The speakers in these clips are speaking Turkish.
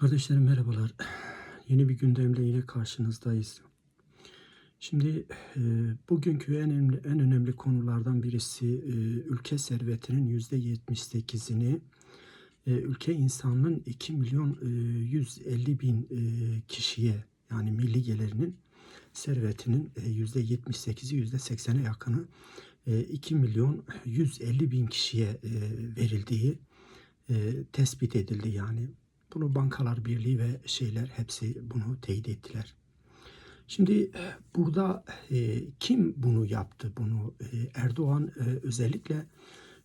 Kardeşlerim merhabalar. Yeni bir gündemle yine karşınızdayız. Şimdi e, bugünkü en önemli, en önemli konulardan birisi e, ülke servetinin yüzde 78'ini e, ülke insanının 2 milyon e, 150 bin e, kişiye yani milli gelirinin servetinin e, yüzde 78'i yüzde 80'e yakını e, 2 milyon 150 bin kişiye e, verildiği e, tespit edildi yani. Bunu Bankalar Birliği ve şeyler hepsi bunu teyit ettiler. Şimdi e, burada e, kim bunu yaptı? Bunu e, Erdoğan e, özellikle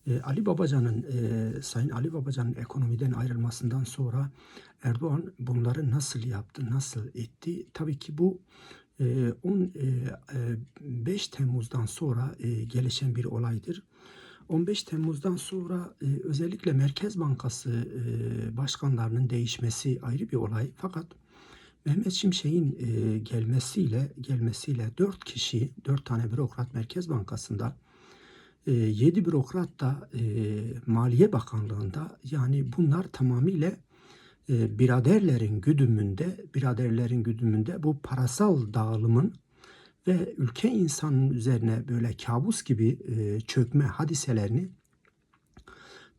e, Ali Babacan'ın e, Sayın Ali Babacan'ın ekonomiden ayrılmasından sonra Erdoğan bunları nasıl yaptı, nasıl etti? Tabii ki bu e, 15 Temmuz'dan sonra e, gelişen bir olaydır. 15 Temmuz'dan sonra e, özellikle Merkez Bankası e, başkanlarının değişmesi ayrı bir olay. Fakat Mehmet Şimşek'in e, gelmesiyle gelmesiyle 4 kişi, 4 tane bürokrat Merkez Bankası'nda, e, 7 bürokrat da e, Maliye Bakanlığı'nda yani bunlar tamamıyla e, biraderlerin güdümünde, biraderlerin güdümünde bu parasal dağılımın ve ülke insanının üzerine böyle kabus gibi e, çökme hadiselerini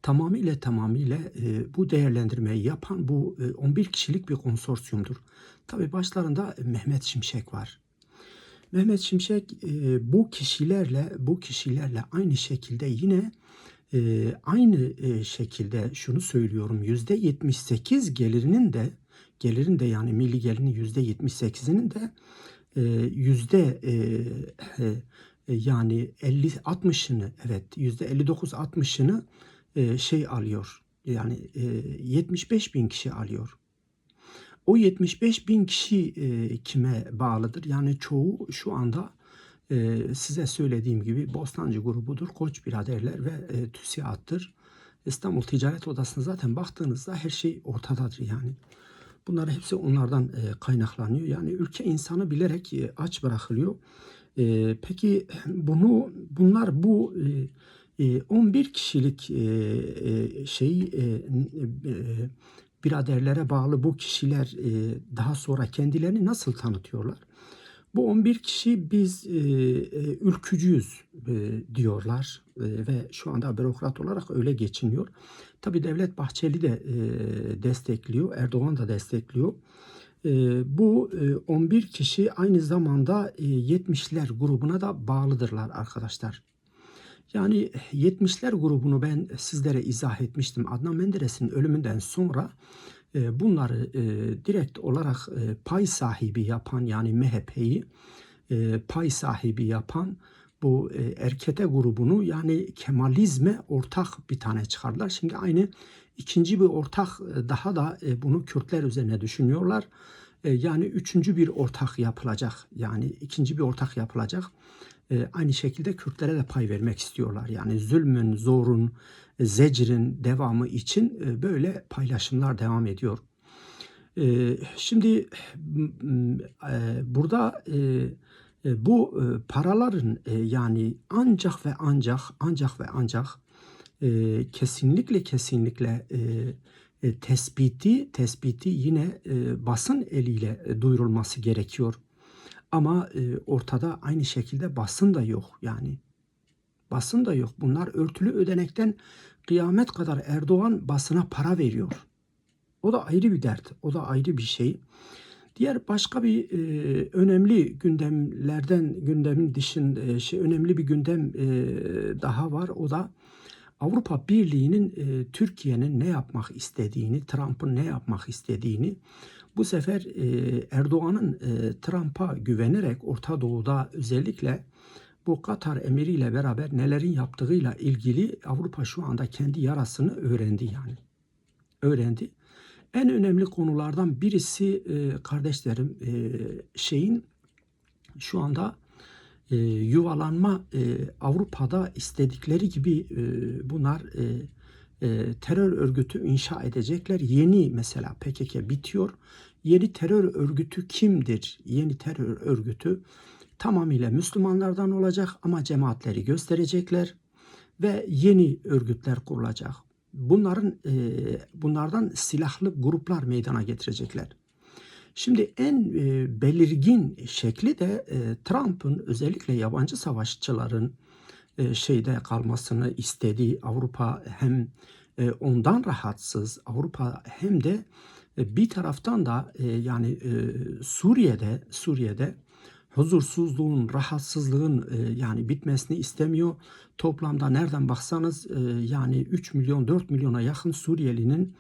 tamamıyla tamamıyla e, bu değerlendirmeyi yapan bu e, 11 kişilik bir konsorsiyumdur. Tabi başlarında Mehmet Şimşek var. Mehmet Şimşek e, bu kişilerle bu kişilerle aynı şekilde yine e, aynı e, şekilde şunu söylüyorum yüzde 78 gelirinin de gelirin de yani milli gelirinin yüzde 78'inin de e, yüzde e, e, yani 50 60'ını evet yüzde 59 60'ını e, şey alıyor. Yani e, 75 bin kişi alıyor. O 75 bin kişi e, kime bağlıdır? Yani çoğu şu anda e, size söylediğim gibi Bostancı grubudur, Koç biraderler ve e, TÜSİAD'tır. İstanbul Ticaret Odası'na zaten baktığınızda her şey ortadadır yani. Bunlar hepsi onlardan e, kaynaklanıyor. Yani ülke insanı bilerek e, aç bırakılıyor. E, peki bunu bunlar bu e, 11 kişilik e, e, şeyi e, e, biraderlere bağlı bu kişiler e, daha sonra kendilerini nasıl tanıtıyorlar? Bu 11 kişi biz e, e, ülkücüyüz e, diyorlar e, ve şu anda bürokrat olarak öyle geçiniyor. Tabi Devlet Bahçeli de e, destekliyor, Erdoğan da destekliyor. E, bu e, 11 kişi aynı zamanda e, 70'ler grubuna da bağlıdırlar arkadaşlar. Yani 70'ler grubunu ben sizlere izah etmiştim. Adnan Menderes'in ölümünden sonra bunları e, direkt olarak e, pay sahibi yapan yani MHP'yi pay sahibi yapan bu Erkete grubunu yani Kemalizme ortak bir tane çıkardılar. Şimdi aynı ikinci bir ortak daha da bunu Kürtler üzerine düşünüyorlar. Yani üçüncü bir ortak yapılacak. Yani ikinci bir ortak yapılacak. Aynı şekilde Kürtlere de pay vermek istiyorlar. Yani zulmün, zorun, zecrin devamı için e, böyle paylaşımlar devam ediyor. E, şimdi e, burada bu paraların yani ancak ve ancak ancak ve ancak kesinlikle kesinlikle tespiti tespiti yine basın eliyle duyurulması gerekiyor. Ama ortada aynı şekilde basın da yok yani Basın da yok. Bunlar örtülü ödenekten kıyamet kadar Erdoğan basına para veriyor. O da ayrı bir dert. O da ayrı bir şey. Diğer başka bir e, önemli gündemlerden gündemin dışında e, şey önemli bir gündem e, daha var. O da Avrupa Birliği'nin e, Türkiye'nin ne yapmak istediğini, Trump'ın ne yapmak istediğini bu sefer e, Erdoğan'ın e, Trump'a güvenerek Orta Doğu'da özellikle bu Katar emiriyle beraber nelerin yaptığıyla ilgili Avrupa şu anda kendi yarasını öğrendi yani. Öğrendi. En önemli konulardan birisi e, kardeşlerim e, şeyin şu anda e, yuvalanma e, Avrupa'da istedikleri gibi e, bunlar e, e, terör örgütü inşa edecekler. Yeni mesela PKK bitiyor. Yeni terör örgütü kimdir? Yeni terör örgütü tamamıyla Müslümanlardan olacak ama cemaatleri gösterecekler ve yeni örgütler kurulacak. bunların e, bunlardan silahlı gruplar meydana getirecekler. Şimdi en e, belirgin şekli de e, Trump'ın özellikle yabancı savaşçıların şeyde kalmasını istediği Avrupa hem e, ondan rahatsız Avrupa hem de e, bir taraftan da e, yani e, Suriye'de Suriye'de huzursuzluğun, rahatsızlığın e, yani bitmesini istemiyor. Toplamda nereden baksanız e, yani 3 milyon 4 milyona yakın Suriyelinin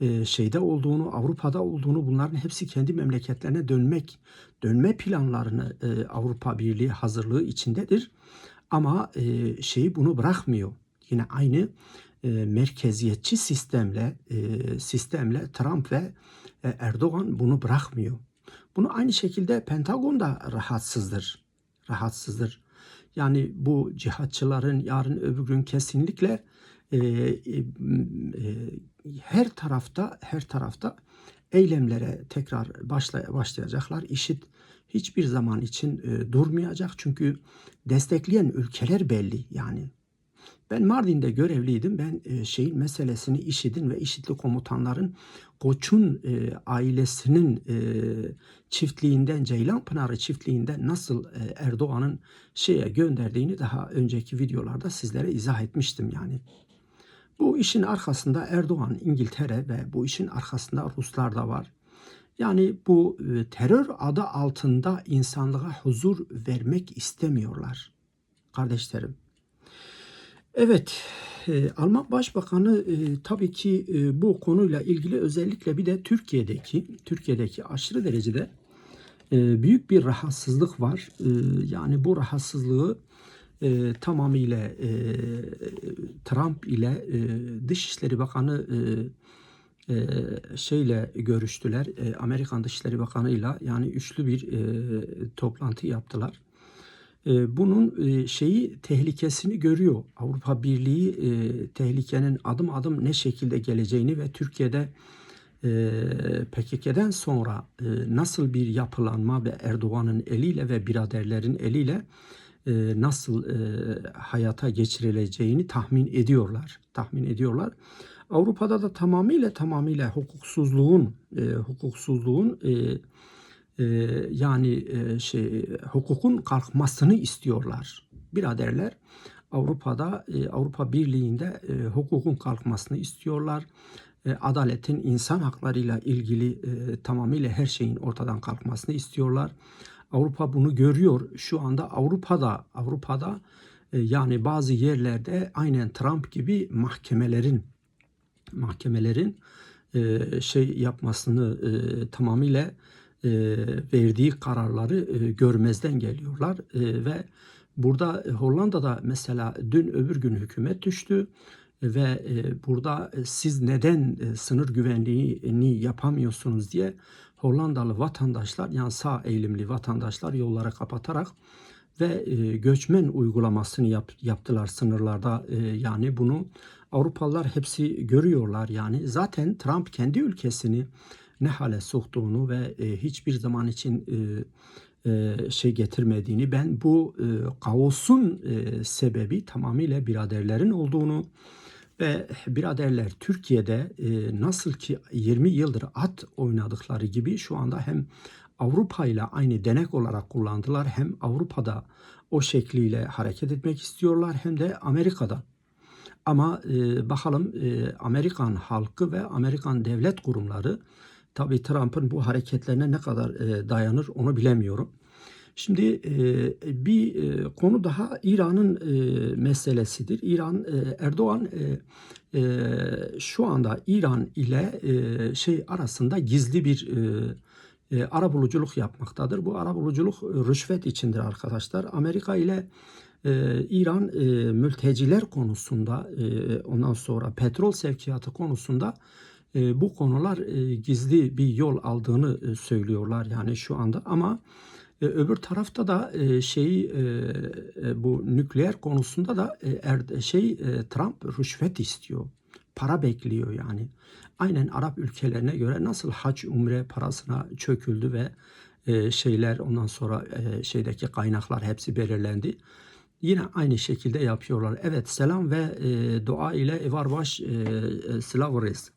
e, şeyde olduğunu, Avrupa'da olduğunu bunların hepsi kendi memleketlerine dönmek, dönme planlarını e, Avrupa Birliği hazırlığı içindedir. Ama e, şeyi bunu bırakmıyor. Yine aynı e, merkeziyetçi sistemle e, sistemle Trump ve e, Erdoğan bunu bırakmıyor. Bunu aynı şekilde Pentagon da rahatsızdır. Rahatsızdır. Yani bu cihatçıların yarın öbür gün kesinlikle e, e, e, her tarafta her tarafta eylemlere tekrar başlay başlayacaklar. İşit hiçbir zaman için e, durmayacak çünkü destekleyen ülkeler belli yani. Ben Mardin'de görevliydim. Ben e, şeyin meselesini IŞİD'in ve IŞİD'li komutanların Koç'un e, ailesinin e, çiftliğinden Ceylanpınarı çiftliğinden nasıl e, Erdoğan'ın şeye gönderdiğini daha önceki videolarda sizlere izah etmiştim yani. Bu işin arkasında Erdoğan, İngiltere ve bu işin arkasında Ruslar da var. Yani bu e, terör adı altında insanlığa huzur vermek istemiyorlar kardeşlerim. Evet, e, Alman Başbakanı e, tabii ki bu konuyla ilgili özellikle bir de Türkiye'deki Türkiye'deki aşırı derecede büyük bir rahatsızlık var. Yani bu rahatsızlığı e, tamamıyla e, Trump ile e, Dışişleri Bakanı e, e, şeyle görüştüler. E, Amerikan Dışişleri Bakanı'yla yani üçlü bir e, toplantı yaptılar. E, bunun e, şeyi tehlikesini görüyor. Avrupa Birliği e, tehlikenin adım adım ne şekilde geleceğini ve Türkiye'de e, PKK'den sonra e, nasıl bir yapılanma ve Erdoğan'ın eliyle ve biraderlerin eliyle e, nasıl e, hayata geçirileceğini tahmin ediyorlar. Tahmin ediyorlar. Avrupa'da da tamamıyla tamamıyla hukuksuzluğun e, hukuksuzluğun e, e, yani e, şey hukukun kalkmasını istiyorlar. Biraderler Avrupa'da e, Avrupa Birliği'nde e, hukukun kalkmasını istiyorlar. E, adaletin insan haklarıyla ilgili e, tamamıyla her şeyin ortadan kalkmasını istiyorlar. Avrupa bunu görüyor. Şu anda Avrupa'da Avrupa'da e, yani bazı yerlerde aynen Trump gibi mahkemelerin mahkemelerin e, şey yapmasını e, tamamıyla verdiği kararları görmezden geliyorlar ve burada Hollanda'da mesela dün öbür gün hükümet düştü ve burada siz neden sınır güvenliğini yapamıyorsunuz diye Hollandalı vatandaşlar yani sağ eğilimli vatandaşlar yollara kapatarak ve göçmen uygulamasını yap, yaptılar sınırlarda yani bunu Avrupalılar hepsi görüyorlar yani zaten Trump kendi ülkesini ne hale soktuğunu ve e, hiçbir zaman için e, e, şey getirmediğini ben bu e, kaosun e, sebebi tamamıyla biraderlerin olduğunu ve biraderler Türkiye'de e, nasıl ki 20 yıldır at oynadıkları gibi şu anda hem Avrupa ile aynı denek olarak kullandılar hem Avrupa'da o şekliyle hareket etmek istiyorlar hem de Amerika'da. Ama e, bakalım e, Amerikan halkı ve Amerikan devlet kurumları Tabii Trump'ın bu hareketlerine ne kadar e, dayanır onu bilemiyorum. Şimdi e, bir e, konu daha İran'ın e, meselesidir. İran Erdoğan şu anda İran ile şey arasında gizli bir arabuluculuk yapmaktadır. Bu arabuluculuk rüşvet içindir arkadaşlar. Amerika ile İran mülteciler konusunda ondan sonra petrol sevkiyatı konusunda bu konular gizli bir yol aldığını söylüyorlar yani şu anda ama e, öbür tarafta da e, şeyi e, e, bu nükleer konusunda da e, er, şey e, Trump rüşvet istiyor. Para bekliyor yani. Aynen Arap ülkelerine göre nasıl hac umre parasına çöküldü ve e, şeyler ondan sonra e, şeydeki kaynaklar hepsi belirlendi. yine aynı şekilde yapıyorlar. Evet selam ve e, dua ile varbaş e, e, slavres.